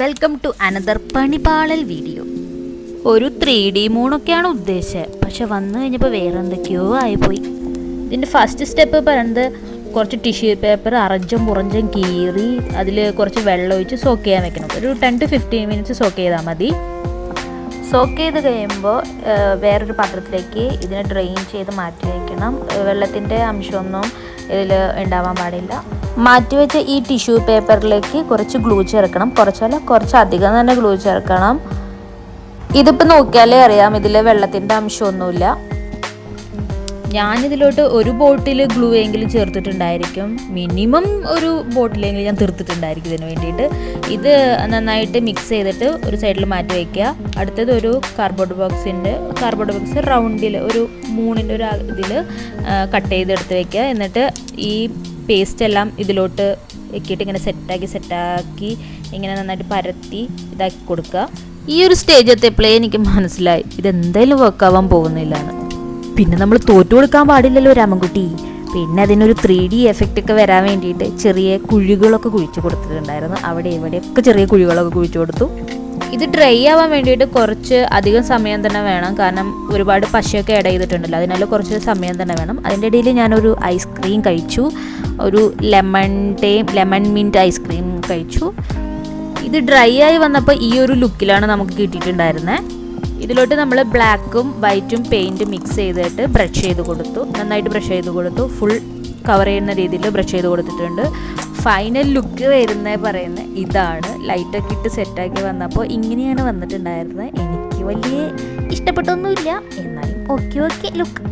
Welcome to another പണിപാളൽ video ഒരു three D മൂണൊക്കെയാണ് ഉദ്ദേശിച്ചത് പക്ഷെ വന്നു കഴിഞ്ഞപ്പോൾ വേറെ എന്തൊക്കെയോ ആയിപ്പോയി ഇതിന്റെ ഫസ്റ്റ് സ്റ്റെപ്പ് പറയുന്നത് കുറച്ച് ടിഷ്യൂ പേപ്പർ അറഞ്ചും പുറഞ്ചും കീറി അതിൽ കുറച്ച് വെള്ളം ഒഴിച്ച് സോക്ക് ചെയ്യാൻ വെക്കണം. ഒരു ten to fifteen minutes soak ചെയ്താൽ മതി. സോക്ക് ചെയ്ത് കഴിയുമ്പോൾ വേറൊരു പാത്രത്തിലേക്ക് ഇതിനെ ഡ്രെയിൻ ചെയ്ത് മാറ്റി വയ്ക്കണം വെള്ളത്തിന്റെ അംശമൊന്നും ഇതിൽ ഉണ്ടാവാൻ പാടില്ല. മാറ്റിവെച്ച ഈ ടിഷ്യൂ പേപ്പറിലേക്ക് കുറച്ച് ഗ്ലൂ ചേർക്കണം. കുറച്ചല്ല കുറച്ചധികം തന്നെ ഗ്ലൂ ചേർക്കണം. ഇതിപ്പോൾ നോക്കിയാലേ അറിയാം ഇതിൽ വെള്ളത്തിന്റെ അംശമൊന്നുമില്ല. ഞാനിതിലോട്ട് ഒരു ബോട്ടിൽ ഗ്ലൂ എങ്കിലും ചേർത്തിട്ടുണ്ടായിരിക്കും. മിനിമം ഒരു ബോട്ടിലെങ്കിലും ഞാൻ തീർത്തിട്ടുണ്ടായിരിക്കും ഇതിന് വേണ്ടിയിട്ട്. ഇത് നന്നായിട്ട് മിക്സ് ചെയ്തിട്ട് ഒരു സൈഡിൽ മാറ്റി വയ്ക്കുക അടുത്തത് ഒരു കാർബോർഡ് ബോക്സിന്റെ കാർബോർഡ് ബോക്സ് റൗണ്ടിൽ ഒരു മൂണിന്റെ ഒരു ഇതിൽ കട്ട് ചെയ്തെടുത്ത് വയ്ക്കുക എന്നിട്ട് ഈ പേസ്റ്റ് എല്ലാം ഇതിലോട്ട് വെക്കിയിട്ട് ഇങ്ങനെ സെറ്റാക്കി സെറ്റാക്കി ഇങ്ങനെ നന്നായിട്ട് പരത്തി ഇതാക്കി കൊടുക്കുക. ഈ ഒരു സ്റ്റേജ് എത്തിയപ്പോഴേ എനിക്ക് മനസ്സിലായി ഇതെന്തായാലും വർക്കാവാൻ പോകുന്നില്ല എന്ന് പിന്നെ നമ്മൾ തോറ്റു കൊടുക്കാൻ പാടില്ലല്ലോ രാമൻകുട്ടി. പിന്നെ അതിനൊരു ത്രീ ഡി എഫക്റ്റ് ഒക്കെ വരാൻ വേണ്ടിയിട്ട് ചെറിയ കുഴികളൊക്കെ കുഴിച്ചു കൊടുത്തിട്ടുണ്ടായിരുന്നു. അവിടെ ഇവിടെയൊക്കെ ചെറിയ കുഴികളൊക്കെ കുഴിച്ചു കൊടുത്തു. ഇത് ഡ്രൈ ആവാൻ വേണ്ടിയിട്ട് കുറച്ച് അധികം സമയം തന്നെ വേണം. കാരണം ഒരുപാട് പശയൊക്കെ ഇട ചെയ്തിട്ടുണ്ടല്ലോ. അതിനാൽ കുറച്ച് സമയം തന്നെ വേണം. അതിന്റെ ഇടയിൽ ഞാനൊരു ഐസ്ക്രീം കഴിച്ചു. ഒരു lemon term lemon mint ice cream കഴിച്ചു. ഇത് ഡ്രൈ ആയി വന്നപ്പോൾ ഈ ഒരു ലുക്കിലാണ് നമുക്ക് കിട്ടിയിട്ടുണ്ടായിരുന്നത് ഇതിലോട്ട് നമ്മൾ ബ്ലാക്കും വൈറ്റും പെയിന്റും മിക്സ് ചെയ്തിട്ട് ബ്രഷ് ചെയ്ത് കൊടുത്തു. നന്നായിട്ട് ബ്രഷ് ചെയ്ത് കൊടുത്തു. ഫുൾ കവർ ചെയ്യുന്ന രീതിയിൽ ബ്രഷ് ചെയ്ത് കൊടുത്തിട്ടുണ്ട്. ഫൈനൽ ലുക്ക് വരുന്ന പറയുന്ന ഇതാണ്. ലൈറ്റൊക്കെ ഇട്ട് സെറ്റാക്കി വന്നപ്പോൾ ഇങ്ങനെയാണ് വന്നിട്ടുണ്ടായിരുന്നത് എനിക്ക് വലിയ ഇഷ്ടപ്പെട്ടൊന്നുമില്ല. എന്നാലും ഓക്കെ ഓക്കെ ലുക്ക്